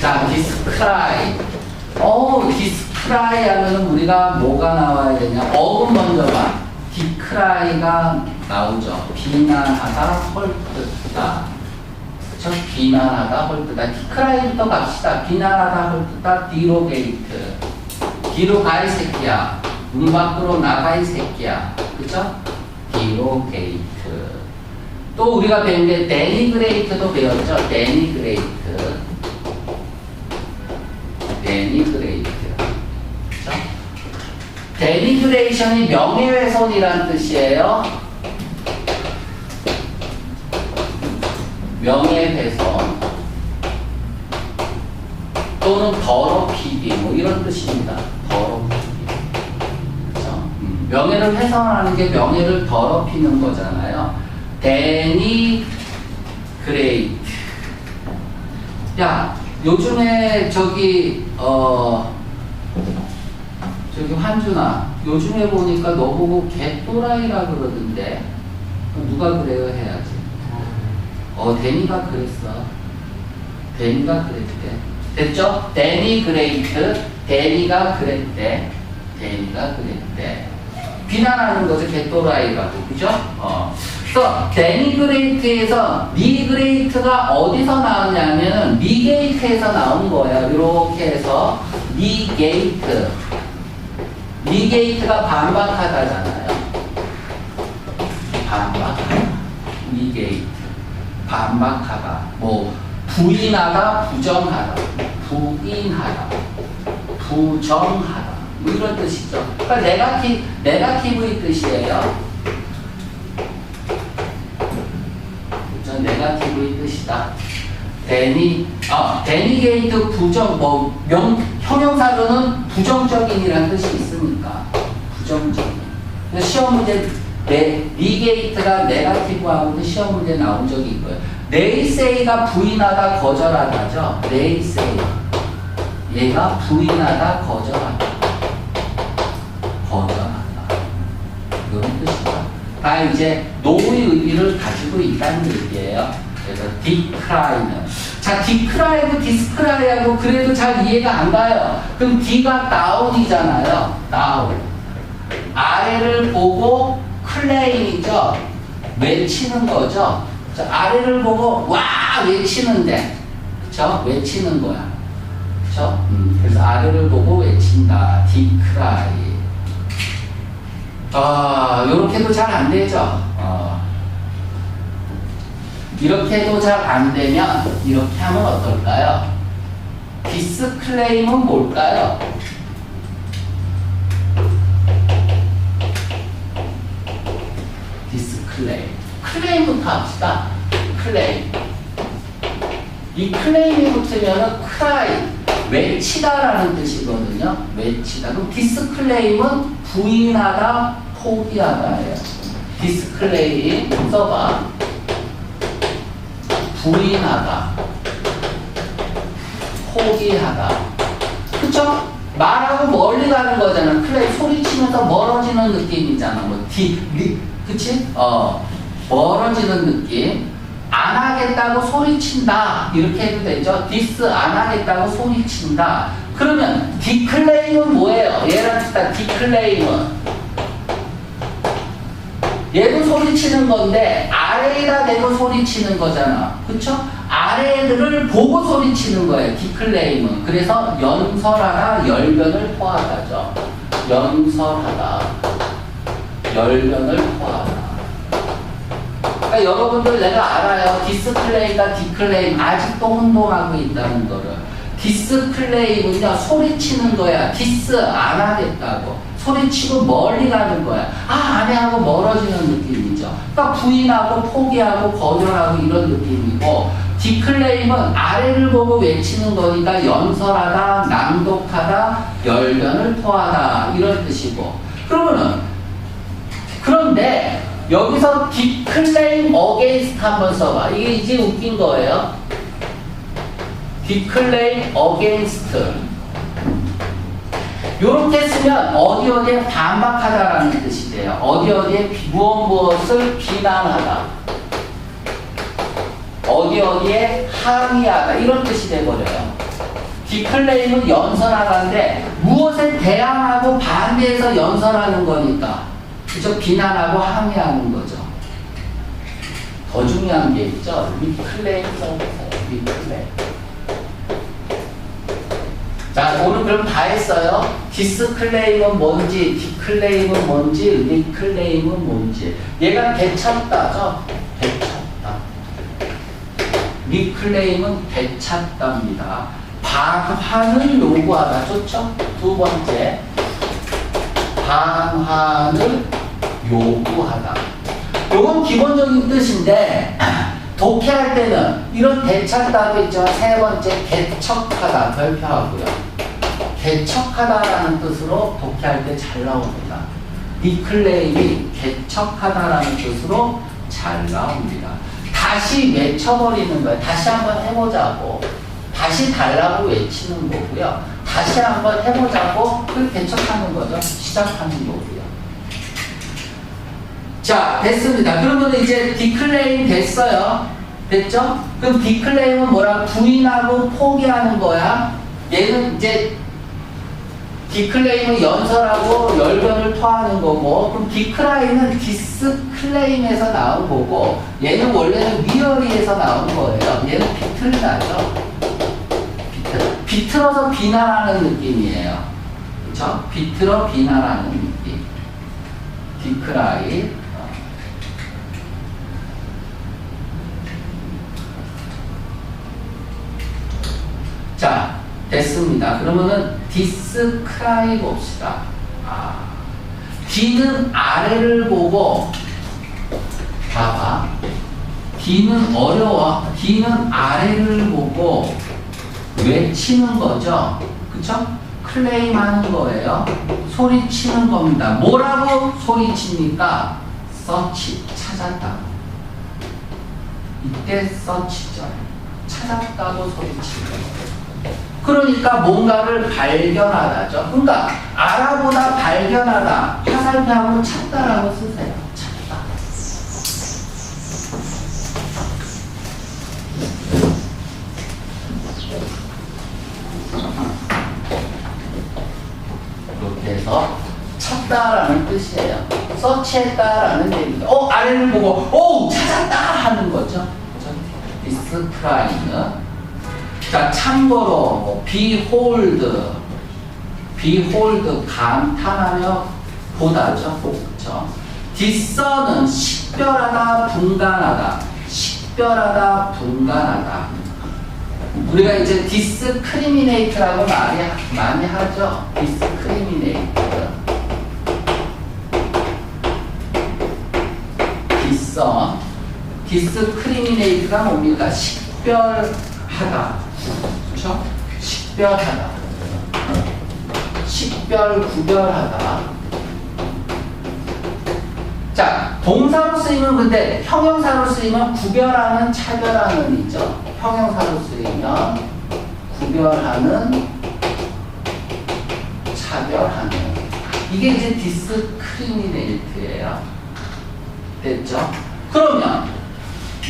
자, 디스크라이. 어, 디스크라이 하면은 우리가 뭐가 나와야 되냐? 어근 먼저 봐. 디크라이가 나오죠. 비난하다, 헐뜯다. 그쵸? 비난하다, 헐뜯다. 디크라이부터 갑시다. 비난하다, 헐뜯다, 디로게이트. 뒤로 가, 이 새끼야. 문 밖으로 나가, 이 새끼야. 그쵸? 디로게이트. 또 우리가 배운 게 데니그레이트도 배웠죠. 데니그레이트. 데니그레이트. 그죠? 데니그레이션이 명예훼손이란 뜻이에요. 명예훼손 또는 더럽히기 뭐 이런 뜻입니다. 더럽히기. 그죠? 음, 명예를 훼손하는 게 명예를 더럽히는 거잖아요. 데니그레이트. 야, 요즘에 저기 어 저기 환준아 요즘에 보니까 너 보고 개또라이라 그러던데 누가 그래요 해야지 어 데니가 그랬어 데니가 그랬대 됐죠? 데니 그레이트 데니가 그랬대 데니가 그랬대 비난하는 거죠 개또라이라고 그죠? 어. 그래서 데니그레이트에서 미그레이트가 어디서 나오냐면 미게이트에서 나온 거예요. 이렇게 해서 미게이트. 미게이트가 반박하다잖아요. 반박하다. 미게이트. 반박하다. 뭐 부인하다, 부정하다. 부인하다. 부정하다. 뭐 이런 뜻이죠. 그러니까 네가티, 네가티브의 뜻이에요. 전 네가티브의 뜻이다. 데니, 아, 데니게이트 부정, 뭐, 명, 형용사로는 부정적인이라는 뜻이 있으니까. 부정적인. 시험 문제, 네, 니게이트가 네가티브하고도 시험 문제 나온 적이 있고요. 네이세이가 부인하다, 거절하다죠. 네이세이. 얘가 부인하다, 거절하다. 이런 다 이제 노의 의미를 가지고 있다는 얘기예요. 그래서 디크라이는 자 디크라이브 디스크라이하고 그래도 잘 이해가 안 가요. 그럼 D가 다운이잖아요. 다운. 아래를 보고 클레임이죠. 외치는 거죠. 자, 아래를 보고 와 외치는데 그쵸? 외치는 거야. 그쵸? 음, 그래서 아래를 보고 외친다. 디크라이. 아, 요렇게도 잘 안 되죠. 어. 이렇게도 잘 안 되면 이렇게 하면 어떨까요? 디스클레임은 뭘까요? 디스클레임. 클레임부터 합시다. 클레임. 이 클레임이 붙으면은 크라이, 외치다라는 뜻이거든요. 외치다. 그럼 디스클레임은 부인하다, 포기하다예요. 디스클레임 써봐. 부인하다, 포기하다. 그쵸? 말하고 멀리 가는 거잖아. 클레임 소리치면서 멀어지는 느낌이잖아. 뭐, 디, 리, 그치? 어, 멀어지는 느낌. 안 하겠다고 소리친다. 이렇게 해도 되죠? 디스 안 하겠다고 소리친다. 그러면 디클레임은 뭐예요? 얘랑 비슷한 디클레임은 얘도 소리치는 건데 아래에다 대고 소리치는 거잖아. 그쵸? 아래들을 보고 소리치는 거예요. 디클레임은. 그래서 연설하다, 열변을 토하다죠. 연설하다, 열변을 토하다. 그러니까 여러분들 내가 알아요. 디스클레임과 디클레임 아직도 혼동하고 있다는 거를. 디스클레임은요 소리치는 거야. 디스 안 하겠다고. 소리치고 멀리 가는 거야. 아, 안해 하고 멀어지는 느낌이죠. 그러니까 부인하고 포기하고 거절하고 이런 느낌이고, 디클레임은 아래를 보고 외치는 거니까 연설하다, 낭독하다, 열변을 토하다, 이런 뜻이고. 그러면은, 그런데, 여기서 디클레임 어게인스트 한번 써봐. 이게 이제 웃긴 거예요. 디클레임 어게인스트. 요렇게 쓰면 어디 어디에 반박하다라는 뜻이 돼요. 어디 어디에 비- 무엇 무엇을 비난하다. 어디 어디에 항의하다 이런 뜻이 돼버려요. 디클레임은 연설하다인데 무엇에 대항하고 반대해서 연설하는 거니까 그죠? 비난하고 항의하는 거죠. 더 중요한 게 있죠. 리클레임 써보세요. 리클레임. 자, 오늘 그럼 다 했어요. 디스클레임은 뭔지, 디클레임은 뭔지, 리클레임은 뭔지. 얘가 되찾다죠? 되찾다. 리클레임은 되찾다입니다. 방환을 요구하다. 좋죠? 두 번째. 방환을 요구하다. 요건 기본적인 뜻인데, 독해할 때는 이런 되찾다도 있지만 세 번째 개척하다 별표하고요. 개척하다라는 뜻으로 독해할 때 잘 나옵니다. 리클레임이 개척하다라는 뜻으로 잘 나옵니다. 다시 외쳐버리는 거예요. 다시 한번 해보자고. 다시 달라고 외치는 거고요. 다시 한번 해보자고 그 개척하는 거죠. 시작하는 거고요. 자, 됐습니다. 그러면 이제 디클레임 됐어요. 됐죠? 그럼 디클레임은 뭐라? 부인하고 포기하는 거야. 얘는 이제 디클레임은 연설하고 열변을 토하는 거고, 그럼 디클라임은 디스클레임에서 나온 거고, 얘는 원래는 위어리에서 나온 거예요. 얘는 비틀 나죠? 비틀. 비틀어서 비난하는 느낌이에요. 그쵸? 비틀어 비난하는 느낌. 디클라임. 자, 됐습니다. 그러면은 디스크라이 봅시다. 아, D는 아래를 보고 봐봐. D는 어려워. D는 아래를 보고 외치는 거죠. 그쵸? 클레임 하는 거예요. 소리치는 겁니다. 뭐라고 소리칩니까? 서치, 찾았다. 이때 서치죠. 찾았다고 소리치는 거예요. 그러니까 뭔가를 발견하다죠. 그러니까 알아보다 발견하다, 화살표하고 찾다라고 쓰세요. 찾다. 이렇게 해서 찾다라는 뜻이에요. 서치했다라는 얘기죠. 어 아래를 보고 오 찾았다 하는 거죠. 디스크라이는 자, 참고로 뭐 behold, behold 감탄하며 보다죠. 그렇죠? discern은 식별하다, 분간하다, 식별하다, 분간하다. 우리가 이제 discriminate라고 많이 많이 하죠. discriminate. discern, discriminate가 뭡니까? 식별하다. 그렇죠? 식별하다. 식별, 구별하다. 자, 동사로 쓰이면 근데 형용사로 쓰이면 구별하는, 차별하는 있죠. 형용사로 쓰이면 구별하는, 차별하는. 이게 이제 디스크리미네이트예요. 됐죠? 그러면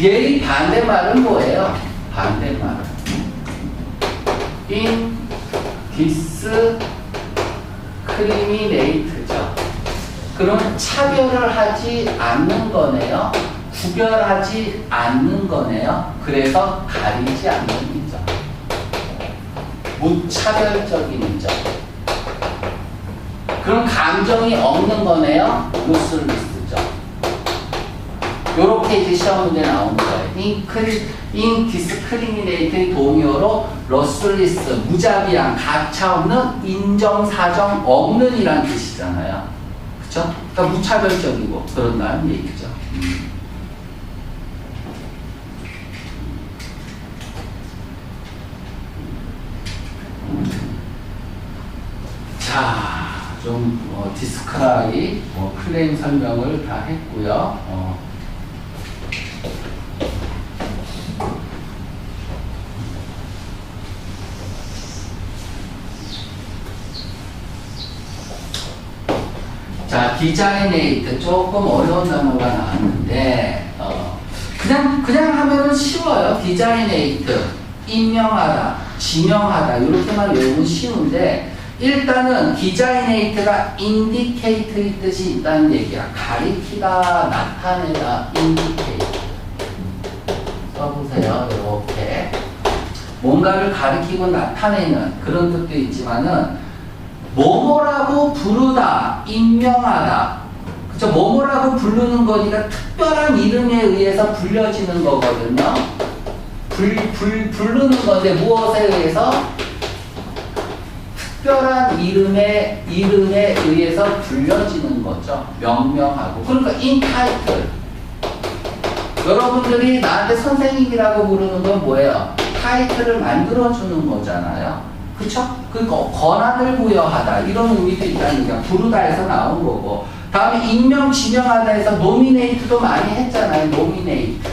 얘의 반대말은 뭐예요? 반대말. In discriminate죠. 그러면 차별을 하지 않는 거네요. 구별하지 않는 거네요. 그래서 가리지 않는 이죠. 무차별적인 이죠. 그럼 감정이 없는 거네요. 루스리스죠. 요렇게 이제 시험 문제 나오는 거예요. 인크리, 인 디스크리미네이트의 동의어로 러슬리스, 무자비한, 가차없는, 인정사정 없는 이란 뜻이잖아요. 그쵸? 그러니까 무차별적이고 그런다는 얘기죠. 음. 자, 좀 어, 디스크라이 뭐 클레임 설명을 다 했고요. 어. 자, 디자이네이트 조금 어려운 단어가 나왔는데 어, 그냥 그냥 하면은 쉬워요. 디자이네이트, 임명하다, 지명하다 이렇게만 외우면 쉬운데 일단은 디자이네이트가 인디케이트의 뜻이 있다는 얘기야. 가리키다, 나타내다, 인디케이트. 써보세요. 이렇게 뭔가를 가리키고 나타내는 그런 뜻도 있지만은 뭐뭐라고 부르다, 임명하다. 그쵸? 뭐뭐라고 부르는 거니까 특별한 이름에 의해서 불려지는 거거든요. 불, 불, 부르는 건데 무엇에 의해서? 특별한 이름에, 이름에 의해서 불려지는 거죠. 명명하고. 그러니까 인타이틀. 여러분들이 나한테 선생님이라고 부르는 건 뭐예요? 타이틀을 만들어주는 거잖아요. 그쵸? 그 거- 권한을 부여하다. 이런 의미도 있다니까. 부르다에서 나온 거고. 다음에 임명, 지명하다에서 노미네이트도 많이 했잖아요. 노미네이트.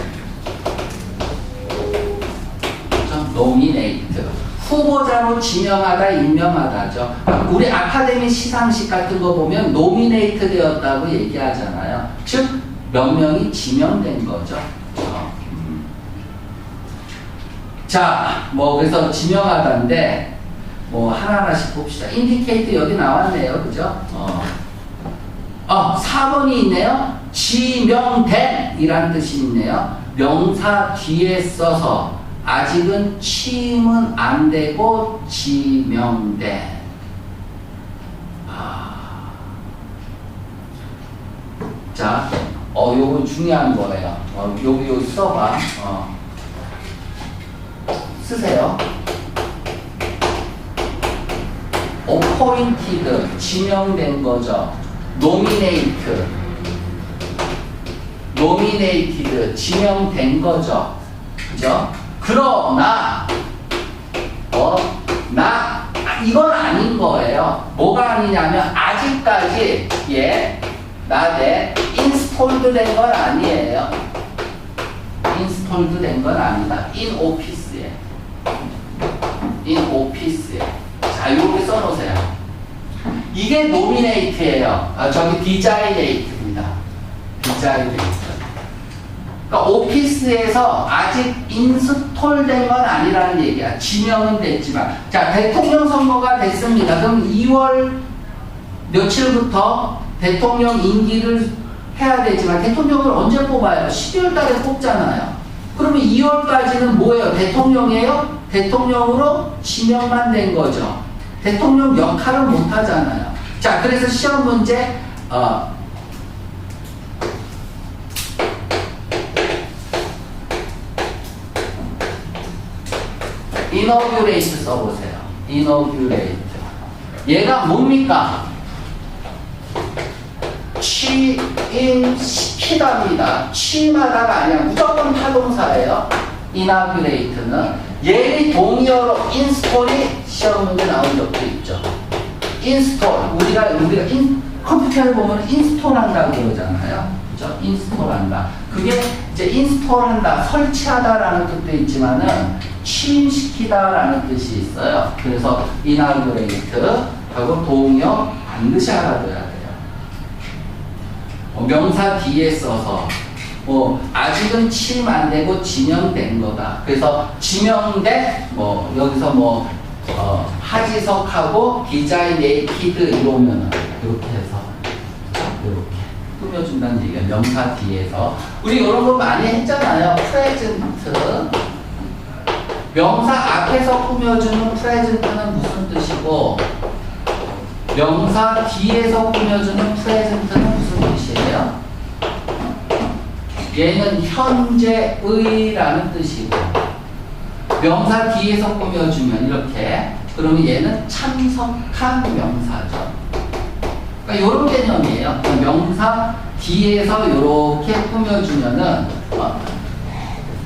그쵸? 노미네이트. 후보자로 지명하다, 임명하다죠. 우리 아카데미 시상식 같은 거 보면 노미네이트 되었다고 얘기하잖아요. 즉, 명명이 지명된 거죠. 음. 자, 뭐 그래서 지명하다인데 뭐 하나하나씩 봅시다. 인디케이트 여기 나왔네요. 그죠? 어. 어, 4번이 있네요. 지명된 이란 뜻이 있네요. 명사 뒤에 써서 아직은 취임은 안 되고 지명된. 아. 자, 어, 요거 중요한 거예요. 어, 여기 여기 써봐. 어. 쓰세요. Appointed 지명된 거죠. nominate nominated 지명된 거죠. 그죠? 그러나 어 나 이건 아닌 거예요. 뭐가 아니냐면 아직까지 예 나대 인스톨드 된 건 아니에요. 인스톨드 된 건 아니다. in office에 in office에 자 이렇게 써놓으세요. 이게 노미네이트예요. 아, 저기 디자이네이트입니다. 디자이네이트. 그러니까 오피스에서 아직 인스톨된 건 아니라는 얘기야. 지명은 됐지만. 자, 대통령 선거가 됐습니다. 그럼 2월 며칠부터 대통령 임기를 해야 되지만 대통령을 언제 뽑아요? 12월 달에 뽑잖아요. 그러면 2월까지는 뭐예요? 대통령이에요? 대통령으로 지명만 된 거죠. 대통령 역할은 못 하잖아요. 자, 그래서 시험 문제, 어, inaugurate 써보세요. inaugurate. 얘가 뭡니까? 취임시키답니다. 취임하다가 아니라 무조건 타동사예요. Inaugurate는 얘의 동의어로 install이 시험 문제 나온 적도 있죠. install 우리가 우리가 인, 컴퓨터를 보면 install 한다고 그러잖아요. 그죠? install 한다. 그게 이제 install 한다, 설치하다라는 뜻도 있지만은 취임시키다라는 뜻이 있어요. 그래서 inaugurate 하고 동의어 반드시 알아둬야 돼요. 어, 명사 뒤에 써서 뭐 아직은 취임 안 되고 지명된 거다. 그래서 지명된 뭐 여기서 뭐 어, 하지석하고 디자이네이티드 이러면 이렇게 해서 이렇게 꾸며준다는 얘기야. 명사 뒤에서 우리 이런 거 많이 했잖아요. 프레젠트 명사 앞에서 꾸며주는 프레젠트는 무슨 뜻이고 명사 뒤에서 꾸며주는 프레젠트는? 얘는 현재의라는 뜻이고 명사 뒤에서 꾸며주면 이렇게 그러면 얘는 참석한 명사죠. 그러니까 이런 개념이에요. 그러니까 명사 뒤에서 이렇게 꾸며주면은 어,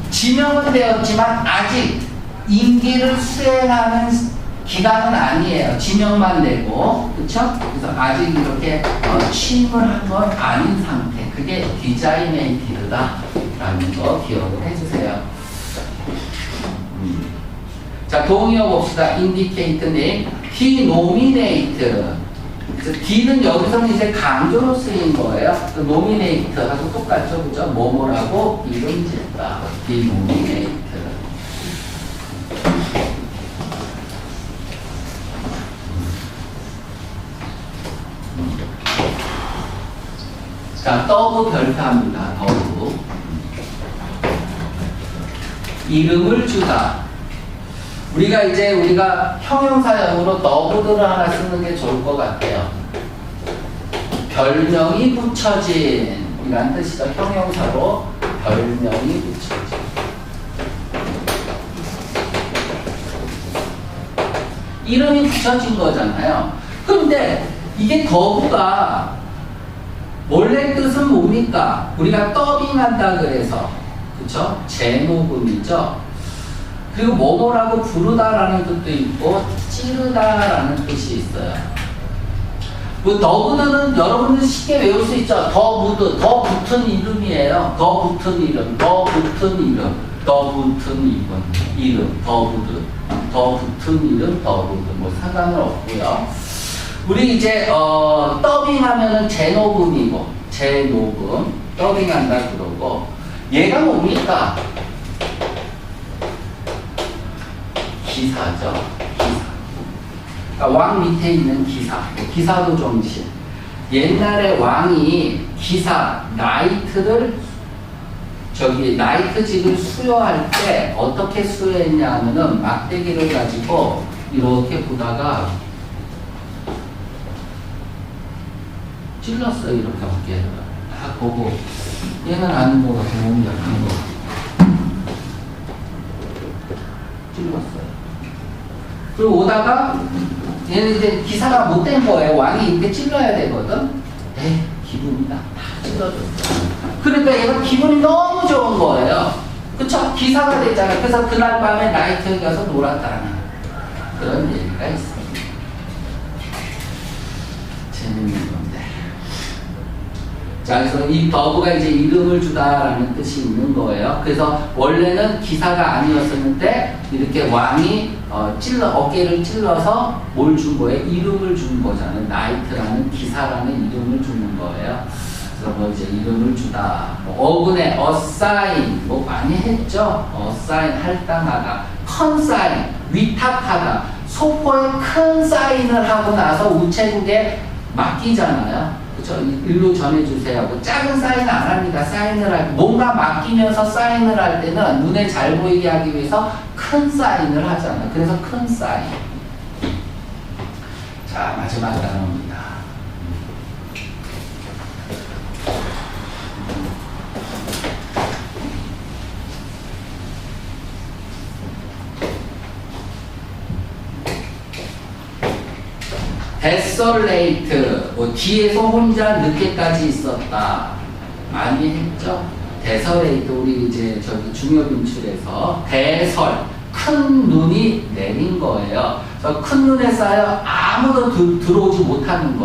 지명은 되었지만 아직 임기를 수행하는 기간은 아니에요. 지명만 되고, 그쵸? 그래서 아직 이렇게 어, 취임을 한 건 아닌 상태. 그게 디자이네이티드다. 라는 거 기억을 해주세요. 음. 자, 동의어 봅시다. indicate name, denominate. D는 여기서는 이제 강조로 쓰인 거예요. 그 노미네이트하고 똑같죠, 그죠? 뭐뭐라고 이름 짓다. 디노미네이트. 자, 더브 별표합니다. 더브. 이름을 주다. 우리가 이제 우리가 형용사형으로 더브들을 하나 쓰는 게 좋을 것 같아요. 별명이 붙여진 이란 뜻이죠. 형용사로 별명이 붙여진. 이름이 붙여진 거잖아요. 근데 이게 더브가 원래 뜻은 뭡니까? 우리가 더빙한다 그래서 그쵸? 제목음이죠. 그리고 뭐뭐라고 부르다라는 뜻도 있고 찌르다라는 뜻이 있어요. 그 더브드는 여러분들 쉽게 외울 수 있죠. 더 무드, 더 붙은 이름이에요. 더 붙은 이름, 더 붙은 이름, 더 붙은 이름, 이름, 더 부드, 더 붙은 이름, 더 부드. 뭐 상관은 없고요. 우리 이제 어, 더빙하면은 재녹음이고 재녹음 더빙한다 그러고 얘가 뭡니까? 기사죠. 기사. 그러니까 왕 밑에 있는 기사. 기사도 정신. 옛날에 왕이 기사 나이트를 저기 나이트직을 수여할 때 어떻게 수여했냐 하면은 막대기를 가지고 이렇게 보다가 찔렀어요 이렇게 어깨를 딱 보고 얘는 아닌 것 같아 몸이 약한 것 같아 찔렀어요. 그리고 오다가 얘는 이제 기사가 못 된 거예요. 왕이 이렇게 찔러야 되거든. 에이 기분이다. 다 찔러줬어 그러니까 얘가 기분이 너무 좋은 거예요. 그쵸? 기사가 됐잖아요. 그래서 그날 밤에 나이트에 가서 놀았다는 그런 얘기가 있습니다 재밌는 건데 자, 그래서 이 더브가 이제 이름을 주다라는 뜻이 있는 거예요. 그래서 원래는 기사가 아니었었는데 이렇게 왕이 어, 찔러 어깨를 찔러서 뭘 준 거예요? 이름을 준 거잖아요. 나이트라는 기사라는 이름을 주는 거예요. 그래서 뭐 이제 이름을 주다. 뭐 어근에 어사인 뭐 많이 했죠. 어사인 할당하다. 컨사인 위탁하다. 소포에 큰 사인을 하고 나서 우체국에 맡기잖아요. 그쵸? 일로 전해주세요. 뭐 작은 사인 안 합니다. 사인을 할, 뭔가 맡기면서 사인을 할 때는 눈에 잘 보이게 하기 위해서 큰 사인을 하잖아요. 그래서 큰 사인. 자, 마지막 단어입니다. 데설레이트 뭐 뒤에서 혼자 늦게까지 있었다. 많이 했죠? 데설레이트 우리 이제 저기 중요 분출에서 대설 큰 눈이 내린 거예요. 큰 눈에 쌓여 아무도 들, 들어오지 못하는 거